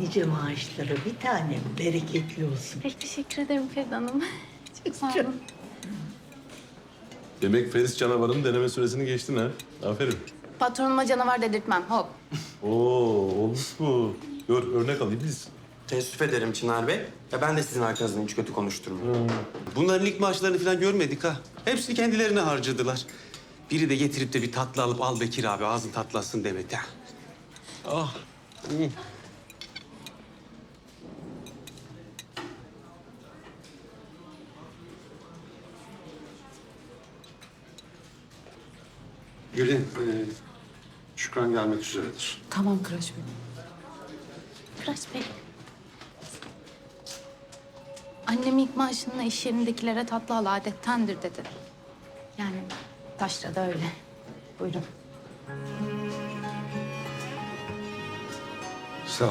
nice maaşlara bir tanem bereketli olsun. Pek teşekkür ederim Feride Hanım. Çok sağ olun. Demek Feris canavarının deneme süresini geçtin ha. Aferin. Patronuma canavar dedirtmem. Hop. Oo, olmuş bu. Gör, örnek alayım biz. Teessüf ederim Çınar Bey. Ya ben de sizin arkanızdan hiç kötü konuşturmam. Bunların ilk maaşlarını falan görmedik ha. Hepsini kendilerine harcadılar. Biri de getirip de bir tatlı alıp al Bekir abi ağzın tatlasın demedi ha. Ah. Gül'ün e, Şükran gelmek üzeredir. Tamam Kıraç Bey. Kıraç Bey. Annem ilk maaşınla iş yerindekilere tatlı al adettendir dedi. Yani taşra da öyle. Buyurun. Sağ ol.